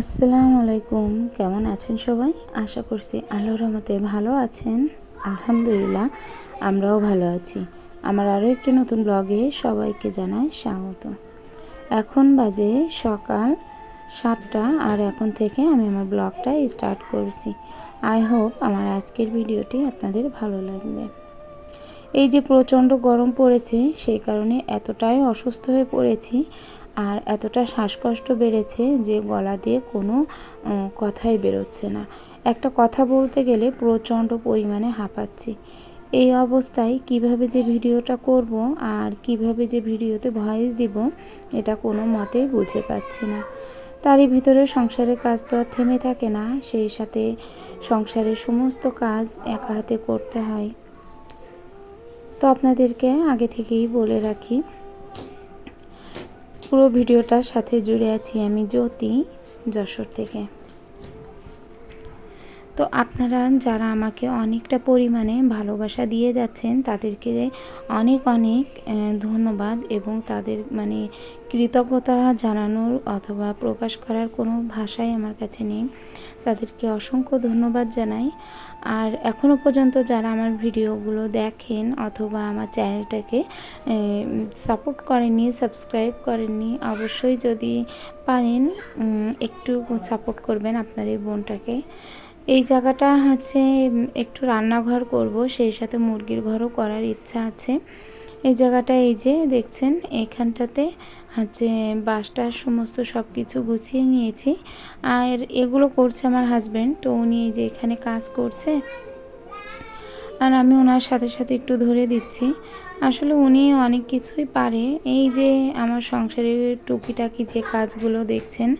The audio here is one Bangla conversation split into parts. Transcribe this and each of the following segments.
আসসালামু আলাইকুম। কেমন আছেন সবাই? আশা করছি আল্লাহর রহমতে ভালো আছেন। আলহামদুলিল্লাহ, আমরাও ভালো আছি। আমার আরও একটি নতুন ব্লগে সবাইকে জানাই স্বাগত। এখন বাজে সকাল সাতটা আর এখন থেকে আমি আমার ব্লগটা স্টার্ট করছি। আই হোপ আমার আজকের ভিডিওটি আপনাদের ভালো লাগবে। এই যে প্রচণ্ড গরম পড়েছে, সেই কারণে এতটাই অসুস্থ হয়ে পড়েছি আর এতটা শ্বাসকষ্ট বেড়েছে যে গলা দিয়ে কোনো কথাই বেরোচ্ছে না। একটা কথা বলতে গেলে প্রচণ্ড পরিমাণে হাঁপাচ্ছি। এই অবস্থায় কীভাবে যে ভিডিওটা করব আর কীভাবে যে ভিডিওতে ভয়েস দিব, এটা কোনো মতেই বুঝে পাচ্ছি না। তারই ভিতরে সংসারের কাজ তো আর থেমে থাকে না, সেই সাথে সংসারের সমস্ত কাজ একা হাতে করতে হয়। তো আপনাদেরকে আগে থেকেই বলে রাখি, পুরো ভিডিওটার সাথে জুড়ে আছি আমি জ্যোতি যশোর থেকে। তো আপনারা যারা আমাকে অনেকটা পরিমাণে ভালোবাসা দিয়ে যাচ্ছেন, তাদেরকে অনেক অনেক ধন্যবাদ এবং তাদের মানে কৃতজ্ঞতা জানানোর অথবা প্রকাশ করার কোনো ভাষাই আমার কাছে নেই। তাদেরকে অসংখ্য ধন্যবাদ জানাই। আর এখনও পর্যন্ত যারা আমার ভিডিওগুলো দেখেন অথবা আমার চ্যানেলটাকে সাপোর্ট করেননি, সাবস্ক্রাইব করেননি, অবশ্যই যদি পারেন একটু সাপোর্ট করবেন আপনার এই বোনটাকে। এই জায়গাটা হচ্ছে একটু রান্নাঘর করব, সেই সাথে মুরগির ঘরও করার ইচ্ছা আছে। এই জায়গাটা এই যে দেখছেন, এখানটাতে হচ্ছে বাসটার সমস্ত সব কিছু গুছিয়ে নিয়েছি। আর এগুলো করছে আমার হাজব্যান্ড তো উনি এই যে এখানে কাজ করছে। আর আমি ওনার সাথে সাথে একটু ধরে দিচ্ছি। আসলে উনি অনেক কিছুই পারে। এই যে আমার সংসারের টুকিটাকি যে কাজগুলো দেখছেন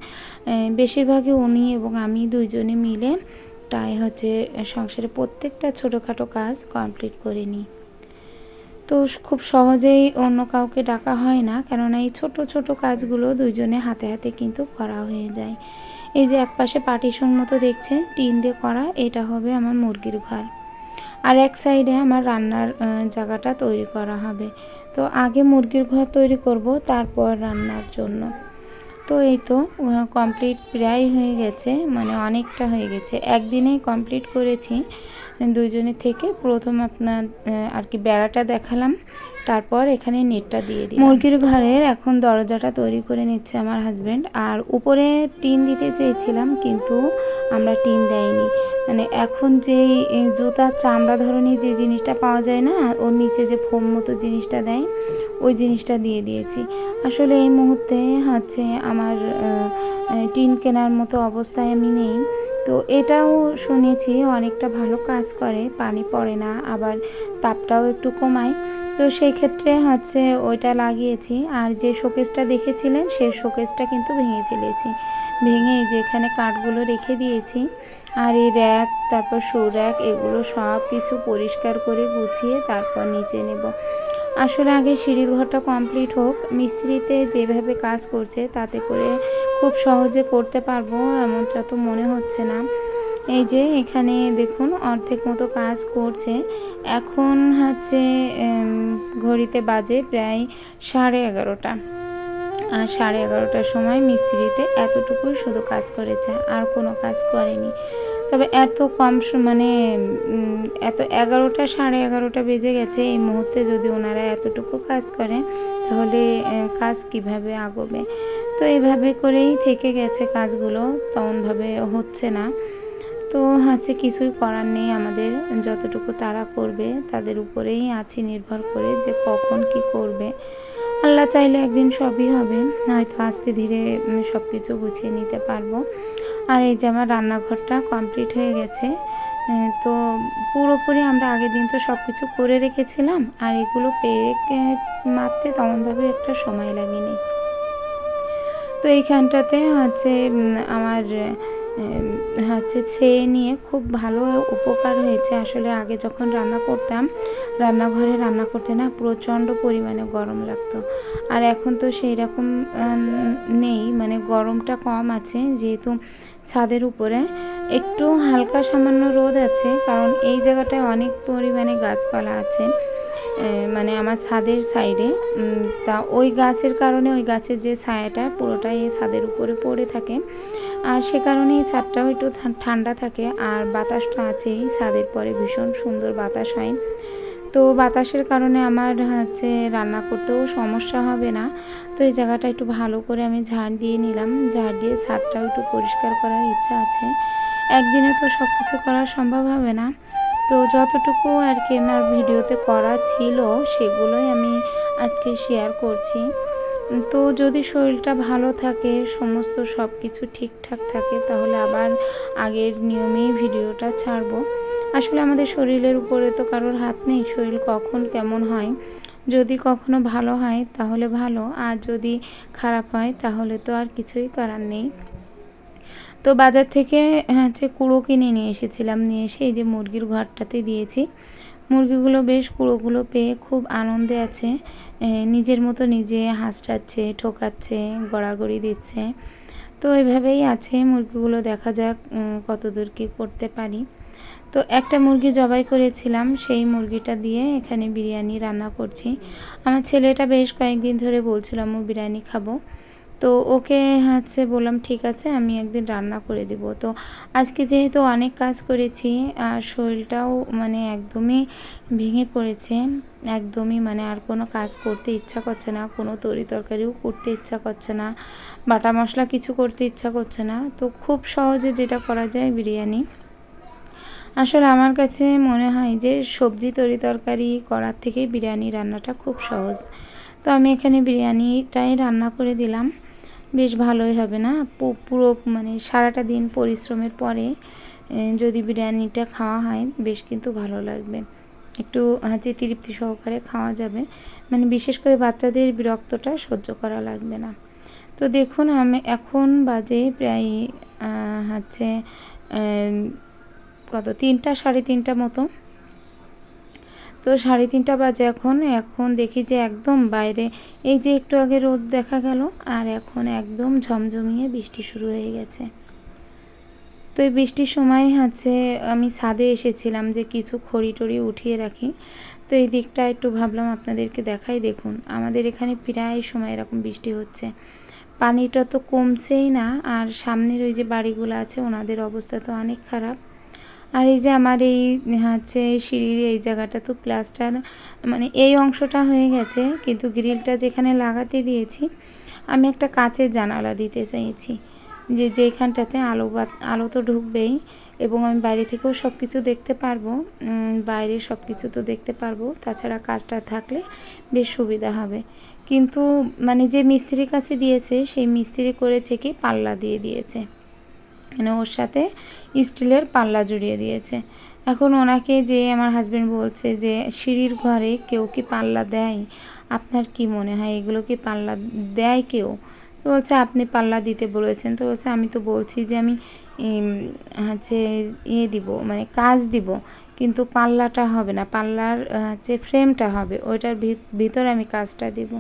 বেশিরভাগই উনি এবং আমি দুইজনে মিলে তাই হচ্ছে সংসারে প্রত্যেকটা ছোটোখাটো কাজ কমপ্লিট করে নিই তো খুব সহজেই অন্য কাউকে ডাকা হয় না, কেননা এই ছোট ছোট কাজগুলো দুজনে হাতে হাতে কিন্তু করা হয়ে যায়। এই যে একপাশে পার্টিশন মতো দেখছেন, টিন দিয়ে করা, এটা হবে আমার মুরগির ঘর। আর এক সাইডে আমার রান্নার জায়গাটা তৈরি করা হবে। তো আগে মুরগির ঘর তৈরি করব, তারপর রান্নার জন্য। তো এই তো কমপ্লিট প্রায় হয়ে গেছে মানে অনেকটা হয়ে গেছে। একদিনেই কমপ্লিট করেছি। দুজনের থেকে প্রথম আপনার আর কি বেড়াটা দেখালাম, তারপর এখানে নেটটা দিয়ে দিই মুরগির ঘরের এখন দরজাটা তৈরি করে নিচ্ছে আমার হাজব্যান্ড আর উপরে টিন দিতে চেয়েছিলাম, কিন্তু আমরা টিন দেয়নি। মানে এখন যে জুতার চামড়া ধরনের যে জিনিসটা পাওয়া যায় না ওর নিচে যে ফোম মতো জিনিসটা দেয়, ওই জিনিসটা দিয়ে দিয়েছি। আসলে এই মুহূর্তে হচ্ছে আমার টিন কেনার মতো অবস্থায় আমি নেই। তো এটাও শুনেছি অনেকটা ভালো কাজ করে, পানি পড়ে না, আবার তাপটাও একটু কমায়। তো সেই ক্ষেত্রে হচ্ছে ওইটা লাগিয়েছি, আর যে শোকেসটা দেখেছিলেন সেই শোকেসটা কিন্তু ভেঙে ফেলেছি। ভেঙে যেখানে কাঠগুলো রেখে দিয়েছি, আর এই র্যাক, তারপর শো র্যাক, এগুলো সব কিছু পরিষ্কার করে গুছিয়ে তারপর নিচে নেব। আসলে আগে সিঁড়ির ঘরটা কমপ্লিট হোক, মিস্ত্রিতে যেভাবে কাজ করছে তাতে করে খুব সহজে করতে পারব এমনটা তো মনে হচ্ছে না। এই যে এখানে দেখুন অর্ধেক মতো কাজ করছে। এখন হচ্ছে ঘড়িতে বাজে প্রায় সাড়ে এগারোটা। আর সাড়ে এগারোটার সময় মিস্ত্রিতে এতটুকুই শুধু কাজ করেছে, আর কোনো কাজ করেনি। তবে এত কম মানে এত এগারোটা, সাড়ে এগারোটা বেজে গেছে এই মুহূর্তে যদি ওনারা এতটুকু কাজ করে তাহলে কাজ কীভাবে আগবে? তো এভাবে করেই থেকে গেছে কাজগুলো, তেমনভাবে হচ্ছে না। তো হচ্ছে কিছুই করার নেই, আমাদের যতটুকু তারা করবে, তাদের উপরেই আছি নির্ভর করে যে কখন কি করবে। আল্লাহ চাইলে একদিন সবই হবে হয়তো আস্তে ধীরে সব কিছু গুছিয়ে নিতে পারব। আর এই যে আমার রান্নাঘরটা কমপ্লিট হয়ে গেছে তো পুরোপুরি আমরা আগের দিন তো সব কিছু করে রেখেছিলাম, আর এগুলো পেয়ে মারতে তেমনভাবে একটা সময় লাগেনি। তো এইখানটাতে হচ্ছে আমার হচ্ছে ছেয়ে নিয়ে খুব ভালো উপকার হয়েছে। আসলে আগে যখন রান্না করতাম রান্নাঘরে রান্না করতে না প্রচণ্ড পরিমাণে গরম লাগতো। আর এখন তো সেই রকম নেই মানে গরমটা কম আছে, যেহেতু ছাদের উপরে। একটু হালকা সামান্য রোদ আছে, কারণ এই জায়গাটায় অনেক পরিমাণে গাছপালা আছে মানে আমার ছাদের সাইডে। তা ওই গাছের কারণে ওই গাছের যে ছায়াটা, পুরোটাই এই ছাদের উপরে পড়ে থাকে। আর সে কারণে এই ছাদটাও একটু ঠান্ডা থাকে, আর বাতাসটা আছেই, ছাদের পরে ভীষণ সুন্দর বাতাস হয়। তো বাতাসের কারণে আমার হচ্ছে রান্না করতেও সমস্যা হবে না। তো এই জায়গাটা একটু ভালো করে আমি ঝাড় দিয়ে নিলাম। ঝাড় দিয়ে ছাদটাও একটু পরিষ্কার করার ইচ্ছা আছে। একদিনে তো সব কিছু করা সম্ভব হবে না। তো যতটুকু আর কি আমার ভিডিওতে করা ছিল, সেগুলোই আমি আজকে শেয়ার করছি। তো যদি শরীরটা ভালো থাকে, সমস্ত সব কিছু ঠিকঠাক থাকে, তাহলে আবার আগের নিয়মেই ভিডিওটা ছাড়বো। আসলে আমাদের শরীরের উপরে তো কারোর হাত নেই, শরীর কখন কেমন হয়? যদি কখনো ভালো হয় তাহলে ভালো, আর যদি খারাপ হয় তাহলে তো আর কিছুই করার নেই। তো বাজার থেকে হচ্ছে কুড়ো কিনে নিয়ে এসেছিলাম, নিয়ে এসে এই যে মুরগির ঘরটাতে দিয়েছি। মুরগিগুলো বেশ কুড়োগুলো পেয়ে খুব আনন্দে আছে। নিজের মতো নিজে হাসটাচ্ছে, ঠোকাচ্ছে, গড়াগড়ি দিচ্ছে। তো এইভাবেই আছে, মুরগিগুলো দেখা যাক কতদূর কী করতে পারি। তো একটা মুরগি জবাই করেছিলাম, সেই মুরগিটা দিয়ে এখানে বিরিয়ানি রান্না করছি। আমার ছেলেটা বেশ কয়েকদিন ধরে বলছিলাম ও বিরিয়ানি খাব। তো ওকে হচ্ছে বললাম, ঠিক আছে, আমি একদিন রান্না করে দিব। তো আজকে যেহেতু অনেক কাজ করেছি, আর শরীরটাও মানে একদমই ভেঙে পড়েছে, একদমই মানে আর কোনো কাজ করতে ইচ্ছা করছে না, কোনো তরি তরকারিও করতে ইচ্ছা করছে না, বাটা মশলা কিছু করতে ইচ্ছা করছে না। তো খুব সহজে যেটা করা যায় বিরিয়ানি। আসলে আমার কাছে মনে হয় যে সবজি, তরি তরকারি করার থেকে বিরিয়ানি রান্নাটা খুব সহজ। তো আমি এখানে বিরিয়ানিটাই রান্না করে দিলাম। বেশ ভালোই হবে না? পুরো মানে সারাটা দিন পরিশ্রমের পরে যদি বিরিয়ানিটা খাওয়া হয়, বেশ কিন্তু ভালো লাগবে। একটু হচ্ছে তৃপ্তি সহকারে খাওয়া যাবে। মানে বিশেষ করে বাচ্চাদের বিরক্তটা সহ্য করা লাগবে না। তো দেখুন, আমি এখন বাজে প্রায় হচ্ছে কত? তিনটা, সাড়ে তিনটা মতো। তো সাড়ে তিনটা বাজে এখন। এখন দেখি যে একদম বাইরে, এই যে একটু আগে রোদ দেখা গেল আর এখন একদম ঝমঝমিয়ে বৃষ্টি শুরু হয়ে গেছে। তো এই বৃষ্টির সময় হচ্ছে আমি ছাদে এসেছিলাম যে কিছু খড়ি টড়ি উঠিয়ে রাখি। তো এই দিকটা একটু ভাবলাম আপনাদেরকে দেখাই। দেখুন, আমাদের এখানে প্রায় সময় এরকম বৃষ্টি হচ্ছে। পানিটা তো কমছেই না, আর সামনের ওই যে বাড়িগুলো আছে, ওনাদের অবস্থা তো অনেক খারাপ। আর এই যে আমার এই, হচ্ছে সিঁড়ির এই জায়গাটা তো প্লাস্টার মানে এই অংশটা হয়ে গেছে, কিন্তু গ্রিলটা যেখানে লাগাতে দিয়েছি, আমি একটা কাচের জানালা দিতে চাইছি, যে যেখানটাতে আলো আলো তো ঢুকবেই, এবং আমি বাইরে থেকেও সব কিছু দেখতে পারব বাইরে সব কিছু তো দেখতে পারব, তাছাড়া কাজটা থাকলে বেশ সুবিধা হবে। কিন্তু মানে যে মিস্ত্রির কাছে দিয়েছে, সেই মিস্ত্রি করেছে কি পাল্লা দিয়ে দিয়েছে। মানে ওর সাথে স্টিলের পাল্লা জুড়িয়ে দিয়েছে। এখন ওনাকে যে আমার হাজবেন্ড বলছে যে, সিঁড়ির ঘরে কেউ কি পাল্লা দেয়? আপনার কি মনে হয় এগুলো কি পাল্লা দেয় কেউ? বলছে, আপনি পাল্লা দিতে বলেছেন। তো বলছে, আমি তো বলছি যে আমি হচ্ছে ইয়ে দিব মানে কাজ দিব, কিন্তু পাল্লাটা হবে না। পাল্লার, হচ্ছে ফ্রেমটা হবে, ওইটার ভিতরে আমি কাজটা দিব।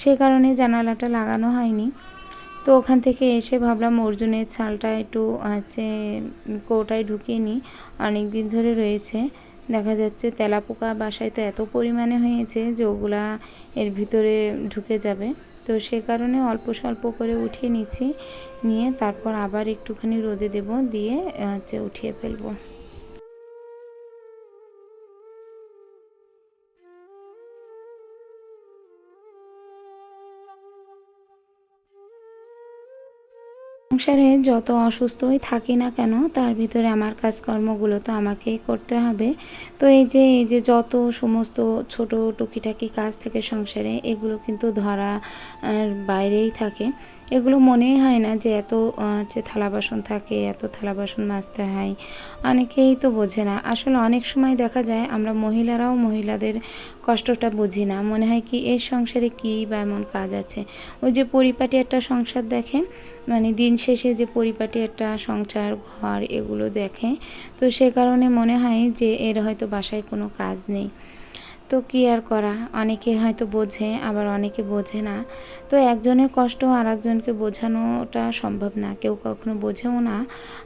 সে কারণে জানালাটা লাগানো হয়নি। তো ওখান থেকে এসে ভাবলাম অর্জুনের ছালটা একটু হচ্ছে কৌটায় ঢুকিয়ে নিই। অনেক দিন ধরে রয়েছে। দেখা যাচ্ছে তেলাপোকা বাসায় তো এত পরিমাণে হয়েছে যে ওগুলা এর ভিতরে ঢুকে যাবে। তো সে কারণে অল্প স্বল্প করে উঠিয়ে নিচ্ছি। নিয়ে তারপর আবার একটুখানি রোদে দেব, দিয়ে হচ্ছে উঠিয়ে ফেলব। সংসারে যত অসুস্থই থাকি না কেন, তার ভিতরে আমার কাজকর্মগুলো তো আমাকেই করতে হবে। তো এই যে এই যে যত সমস্ত ছোট টুকিটাকি কাজ থেকে সংসারে, এগুলো কিন্তু ধরা বাইরেই থাকে। এগুলো মনেই হয় না যে এত হচ্ছে থালা বাসন থাকে, এত থালা বাসন মাজতে হয়। অনেকেই তো বোঝে না। আসলে অনেক সময় দেখা যায় আমরা মহিলারাও মহিলাদের কষ্টটা বুঝি না। মনে হয় কি এর সংসারে কী বা এমন কাজ আছে? ওই যে পরিপাটি একটা সংসার দেখে মানে দিন শেষে যে পরিপাটি একটা সংসার, ঘর এগুলো দেখে, তো সে কারণে মনে হয় যে এর হয়তো বাসায় কোনো কাজ নেই। তো কী আর করা? অনেকে হয়তো বোঝে, আবার অনেকে বোঝে না। তো একজনের কষ্ট আর একজনকে বোঝানোটা সম্ভব না। কেউ কখনো বোঝেও না,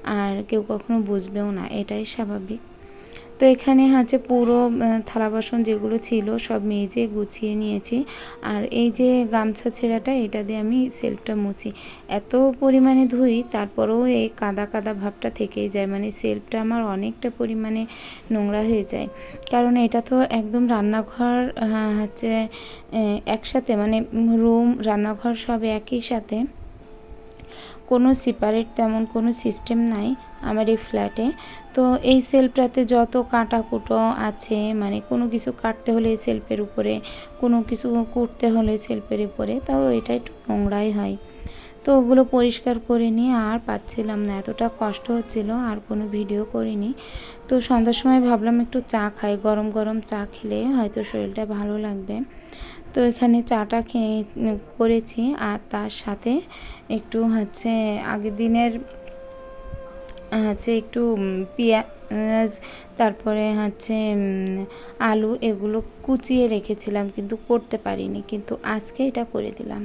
আর কেউ কখনো বুঝবেও না। এটাই স্বাভাবিক। তো এখানে হচ্ছে পুরো থালা বাসন যেগুলো ছিল সব মেজে গুছিয়ে নিয়েছি। আর এই যে গামছা ছেঁড়াটা, এটা দিয়ে আমি সেলফটা মুছি। এত পরিমাণে ধুই, তারপরেও এই কাদা কাদা ভাবটা থেকেই যায়। মানে সেলফটা আমার অনেকটা পরিমাণে নোংরা হয়ে যায়। কারণ এটা তো একদম রান্নাঘর হচ্ছে একসাথে মানে রুম, রান্নাঘর সব একই সাথে। কোনো সিপারেট তেমন কোনো সিস্টেম নাই আমার এই ফ্ল্যাটে তো এই সেলফটাতে যত কাটা কুটো আছে মানে কোনো কিছু কাটতে হলে এই সেলফের উপরে, কোনো কিছু করতে হলে সেলফের উপরে, তাও এটা একটু নোংরাই হয়। তো ওগুলো পরিষ্কার করে নিয়ে আর পাচ্ছিলাম না, এতটা কষ্ট হচ্ছিল, আর কোনো ভিডিও করিনি। তো সন্ধ্যার সময় ভাবলাম একটু চা খাই, গরম গরম চা খেলে হয়তো শরীরটা ভালো লাগবে। তো এখানে চাটা খেয়ে করেছি আর তার সাথে একটু হচ্ছে আগের দিনের, হচ্ছে একটু পেঁয়াজ, তারপরে হচ্ছে আলু এগুলো কুচিয়ে রেখেছিলাম কিন্তু করতে পারিনি কিন্তু আজকে এটা করে দিলাম।